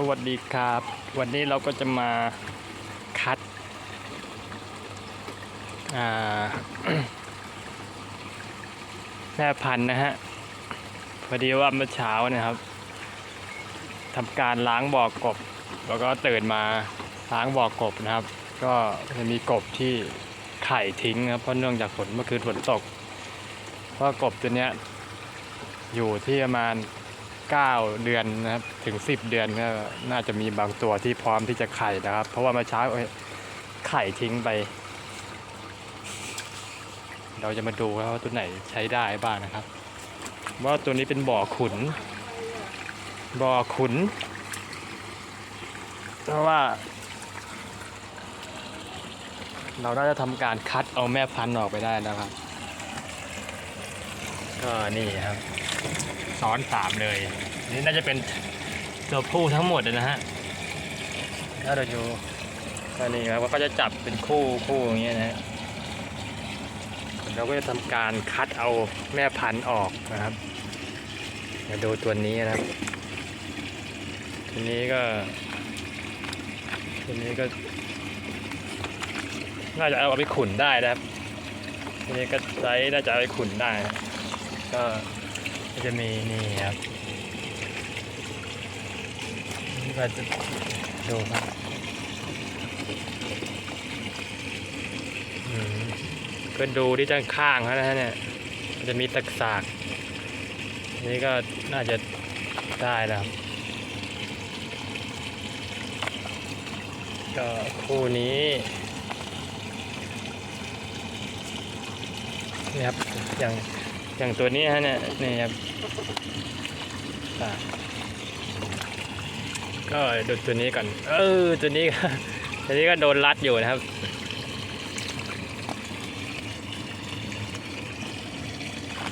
สวัสดีครับ วันนี้เราก็จะมาคัดแม่พันธุ์นะฮะพอดีว่าเมื่อเช้านะครับทำการล้างบ่อกบ แล้วก็ตื่นมาล้างบ่อกบนะครับ ก็จะมีกบที่ไข่ทิ้งนะครับเพราะเนื่องจากฝนเมื่อคืนฝนตกเพราะกบตัวเนี้ยอยู่ที่ประมาณ 9 เดือนนะครับถึง 10 เดือนก็น่าจะมีบางตัวที่พร้อมที่จะไข่นะครับ เพราะว่าเมื่อเช้าไข่ทิ้งไป เราจะมาดูว่าตัวไหนใช้ได้บ้างนะครับ ว่าตัวนี้เป็นบ่อขุน บ่อขุน เพราะว่า เราน่าจะทำการคัดเอาแม่พันธุ์ออกไปได้แล้วครับ ก็นี่ครับ ซ้อนสามเลย นี่น่าจะเป็นตัวผู้ทั้งหมดเลยนะฮะถ้าเราดูก็นี่ครับว่าเขาจะจับเป็นคู่คู่อย่างเงี้ยนะฮะเราก็จะทำการคัดเอาแม่พันธุ์ออกนะครับมาดูตัวนี้นะครับ ตัวนี้ก็ ตัวนี้ก็ น่าจะเอาไปขุนได้นะครับ ตัวนี้ก็ไซส์น่าจะเอาไปขุนได้นะก็ ก็จะมีนี่ครับนี่ก็จะดูครับก็ดูที่ด้านข้างเขานะฮะเนี่ยจะมีตะสากนี่ก็น่าจะได้แล้วก็คู่นี้นี่ครับอย่าง อย่างตัวนี้ฮะเนี่ยนี่ครับก็ดูตัวนี้ก่อน เออตัวนี้ก็ตัวนี้ก็โดนรัดอยู่นะครับ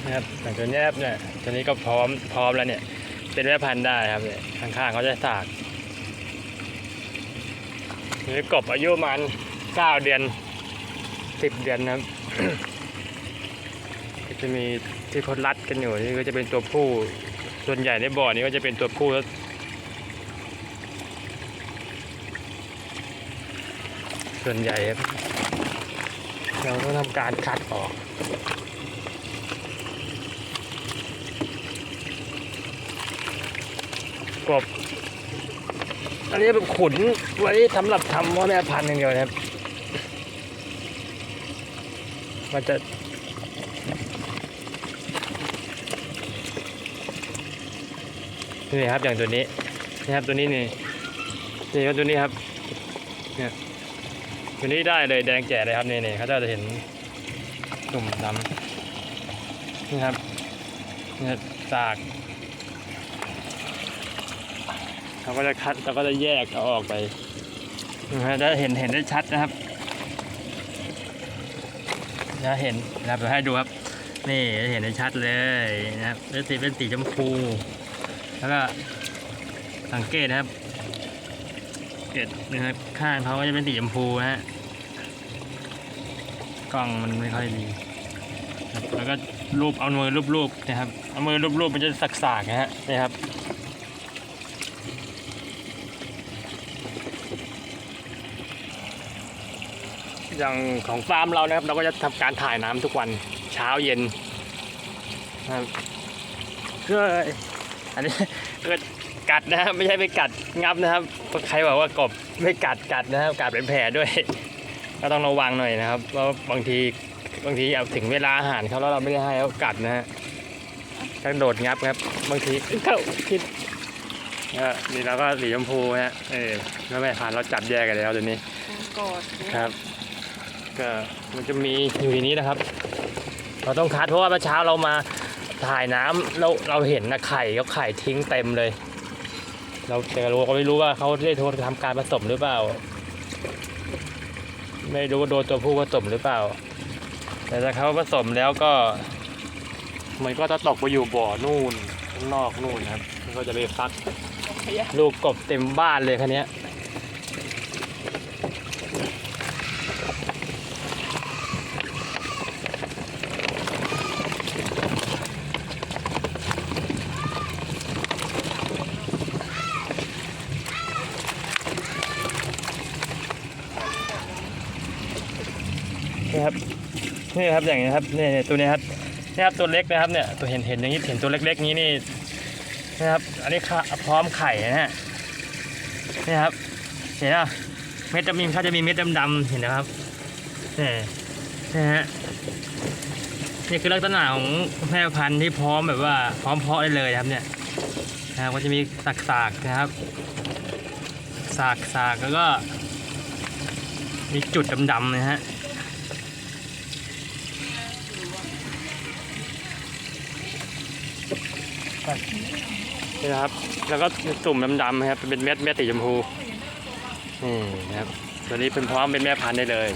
นะครับอย่างตัวนี้ยครับเนี่ยตัวนี้ก็พร้อมพร้อมแล้วเนี่ย เป็นแม่พันธุ์ได้ครับเนี่ยข้างๆเขาจะสากนี่กบอายุประมันเก้าเดือนสิบเดือนนะครับ จะมีที่เขารัดกันอยู่นี่ก็จะเป็นตัวผู้ส่วนใหญ่ในบ่อนี้ก็จะเป็นตัวผู้แล้วส่วนใหญ่ครับเราก็ทำการคัดออกกบอันนี้เป็นขุนไว้สำหรับทำว่าแม่พันธุ์อย่างเดียวนะครับมันจะ นี่ครับอย่างตัวนี้นี่ครับตัวนี้นี่นี่ครับตัวนี้ครับเนี่ยตัวนี้ได้เลยแดงแจ๋เลยครับนี่นี่เขาจะเห็นตุ่มดำนี่ครับนี่ครับสากเขาก็จะคัดเราก็จะแยกเอาออกไปจะเห็นเห็นได้ชัดนะครับจะเห็นนะครับเดี๋ยวให้ดูครับ นี่จะเห็นได้ชัดเลยนะครับเป็นสีเป็นสีชมพู แล้วก็สังเกตนะครับเกตนะครับข้างเขาก็จะเป็นสีชมพูนะฮะกล้องมันไม่ค่อยดีแล้วก็รูปเอามือรูปๆนะครับเอามือรูปๆมันจะสักๆนะฮะนี่ครับอย่างของฟาร์มเรานะครับ เราก็จะทำการถ่ายน้ำทุกวันเช้าเย็นนะครับเพื่อ อันนี้ก็กัดนะครับไม่ใช่ไปกัดงับนะครับ ใครบอกว่ากบไม่กัดกัดนะครับกัดเป็นแผลด้วย ก็ต้องระวังหน่อยนะครับเพราะบางทีบางทีเอาถึงเวลาอาหารเขาแล้วเราไม่ได้ให้เขากัดนะฮะกระโดดงับครับ บางทีเข้าคิดก็นี่เราก็สีชมพูนะฮะเออแล้วแม่ผ่านเราจับแยกกันแล้วเดี๋ยวนี้กอดเนี่ยครับ ก็มันจะมีอยู่ในนี้นะครับ เราต้องคัดเพราะว่าเมื่อเช้าเรามา ถ่ายน้ำเราเราเห็นนะไข่เขาไข่ทิ้งเต็มเลย เราแต่เราก็ไม่รู้ว่าเขาได้โทรทำการผสมหรือเปล่า ไม่รู้ว่าโดนตัวผู้ผสมหรือเปล่า แต่ถ้าเขาผสมแล้วก็ มันก็จะตกไปอยู่บ่อนู่นข้างนอกนู่นครับมันก็จะไปฟักลูกกบเต็มบ้านเลยคันนี้ นี่ครับนี่ครับอย่างนี้ครับนี่ตัวนี้ครับนี่ครับตัวเล็กนะครับเนี่ยตัวเห็นเห็นอย่างนี้เห็นตัวเล็กๆนี้นี่นะครับอันนี้พร้อมไข่นะฮะนี่ครับเห็นไหมเม็ดจะมีเขาจะมีเม็ดดำๆเห็นนะครับนี่นี่ฮะนี่คือลักษณะของแม่พันธุ์ที่พร้อมแบบว่าพร้อมเพาะได้เลยครับเนี่ยนะครับก็จะมีสากๆนะครับสากสากๆแล้วก็ มีจุดดำๆนะฮะ นี่นะครับ แล้วก็ตุ่มดำๆนะครับ เป็นเม็ดเม็ดสีชมพูนี่นะครับ ตัวนี้เป็นพร้อมเป็นแม่พันธุ์ได้เลย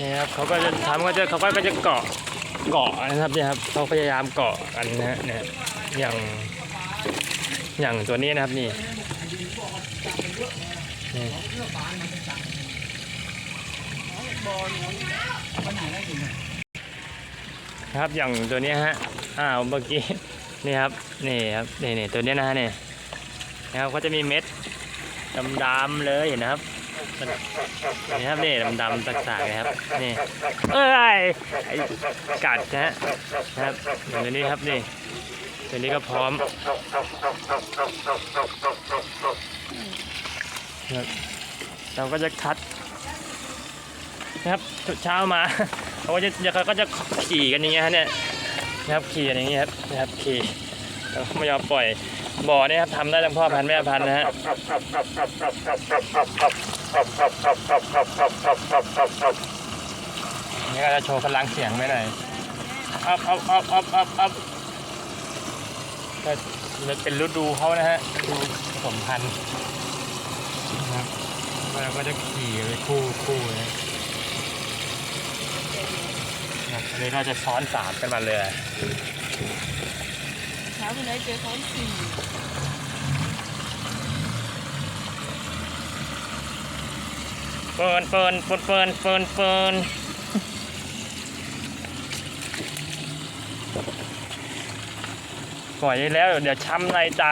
นี่ครับเขาก็จะทำก็จะเขาก็จะเกาะเกาะนะครับเนี่ยครับเขาพยายามเกาะกันนะฮะเนี่ยอย่างอย่างตัวนี้นะครับนี่นี่ ครับอย่างตัวนี้ฮะอ้าวเมื่อกี้นี่ครับนี่ครับนี่นี่ตัวนี้นะฮะนี่นะครับก็จะมีเม็ดดำๆเลยเห็นนะครับนี่ครับนี่ดำๆต่างๆนะครับนี่เอ้ยไอ้กัดนะฮะนะครับอย่างตัวนี้ครับนี่ตัวนี้ก็พร้อมเราก็จะคัดนะครับเช้ามา เขาก็จะเดี๋ยวเขาก็จะขี่กันอย่างเงี้ยฮะเนี่ยนะครับขี่กันอย่างเงี้ยครับนะครับขี่แล้วไม่ยอมปล่อยบ่อเนี่ยครับทำได้ทั้งพ่อพันธุ์แม่พันธุ์นะฮะนี่ก็จะโชว์พลังเสียงไว้หน่อยอัพอัพอัพอัพอัพอัพก็มันเป็นฤดูเขานะฮะฤดูผสมพันธุ์นะครับแล้วก็จะขี่ไปคู่คู่นะ ครับ อันนี้ก็จะซ้อนสามกันมาเลยเช้าวันไหนเจอเขาสี่เฟิร์นเฟิร์นเฟิร์นเฟิร์นเฟิร์นเฟิร์นปล่อยได้แล้วเดี๋ยวช้ำในใจ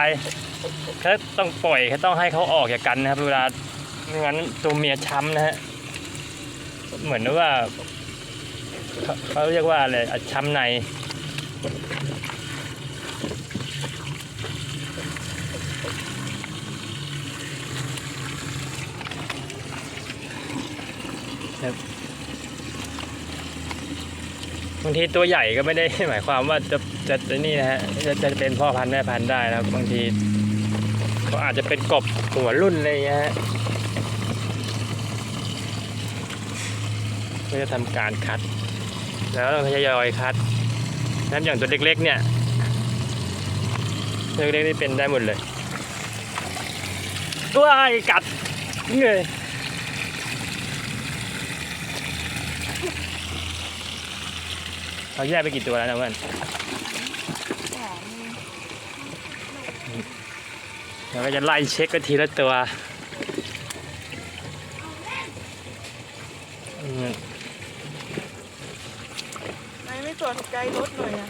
แค่ต้องปล่อยแค่ต้องให้เขาออกจากกันนะครับ เวลาไม่งั้นตัวเมียช้ำนะฮะ เหมือนว่า เขาเขาเรียกว่าอะไรอะช้ำในบางทีตัวใหญ่ก็ไม่ได้หมายความว่าจะจะจะนี่นะฮะจะจะเป็นพ่อพันธุ์แม่พันธุ์ได้นะครับ บางทีเขาอาจจะเป็นกบหัวรุ่นอะไรอย่างเงี้ยฮะก็จะทำการคัด แล้วเราทยอยคัดนั้นอย่างตัวเล็กๆเนี่ยตัวเล็กๆนี่เป็นได้หมดเลยตัวไอ้กัดเงยเราแยกไปกี่ตัวแล้วนะเพื่อนเราก็จะไล่เช็คกันทีละตัวอืม นายไม่ตรวจใจรถหน่อยอะ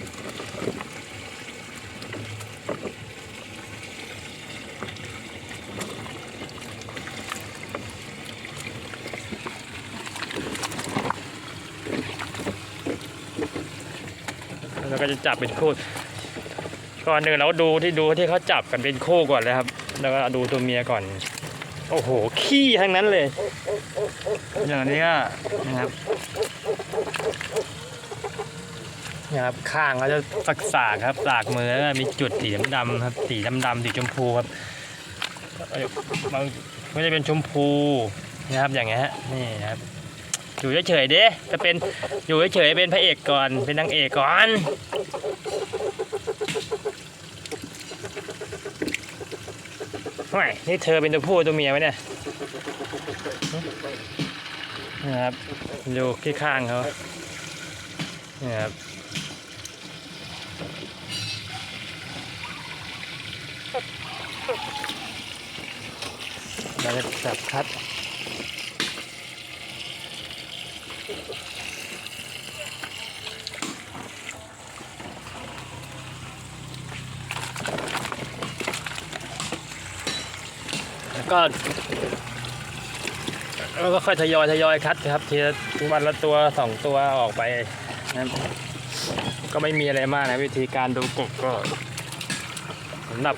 เรา ก็จะจับเป็นคู่ก่อนหนึ่งเราดูที่ดูที่เขาจับกันเป็นคู่ก่อนเลยครับ แล้วก็ดูตัวเมียก่อน โอ้โห ขี้ทั้งนั้นเลย อย่างนี้นะครับนี่ยครับข้างเขาจะสักสากครับสากมือแล้วมีจุดสีดำๆครับสีดำๆสีชมพูครับบางก็จะเป็นชมพูนะครับอย่างเงี้ยฮะนี่นะครับ อยู่เฉยๆเด้จะเป็นอยู่เฉยๆเป็นพระเอกก่อนเป็นนางเอกก่อนไม่นี่เธอเป็นตัวผู้ตัวเมียไหมเนี่ยนะครับดูที่ข้างเขาเนี่ยครับเราจะจับคัด แล้วก็แล้วก็ค่อยทยอยทยอยคัดครับทีละวันละตัวสองตัวออกไปนะครับก็ไม่มีอะไรมากนะวิธีการดูกบก็สำหรับ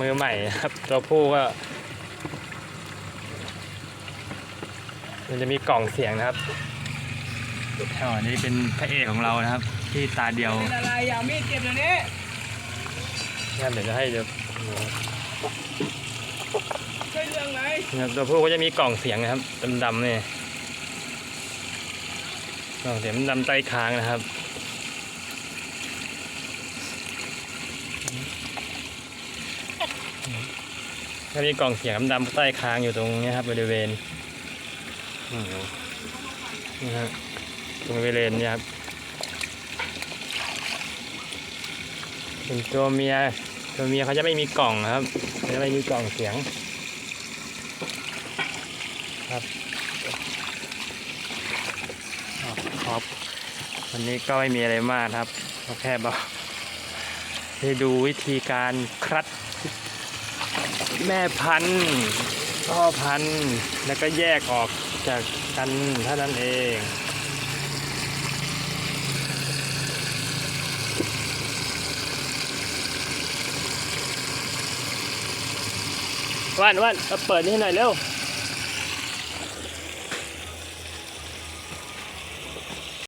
มือใหม่นะครับตัวผู้ก็ มันจะมีกล่องเสียงนะครับ อ๋อนี่เป็นพระเอกของเรานะครับ ที่ตาเดียวเป็นอะไรอย่ามีดเก็บเดี๋ยวนี้งั้นเดี๋ยวจะให้จะใช่เรื่องไหนนะครับตัวผู้ก็จะมีกล่องเสียงนะครับดำๆเนี่ยกล่องเสียงดำใต้คางนะครับก็มีกล่องเสียงดำๆใต้คางอยู่ตรงนี้ครับบริเวณอืมนี่ครับ ตรงบริเวณนี้ครับ เป็นตัวเมีย ตัวเมียเขาจะไม่มีกล่องครับเขาจะไม่มีกล่องเสียง ครับอ๋อครับวันนี้ก็ไม่มีอะไรมากครับก็แค่บอกให้ดูวิธีการคัดแม่พันธุ์พ่อพันธุ์แล้วก็แยกออกจากกันเท่านั้นเอง วันวันเปิดนี่ให้หน่อยเร็ว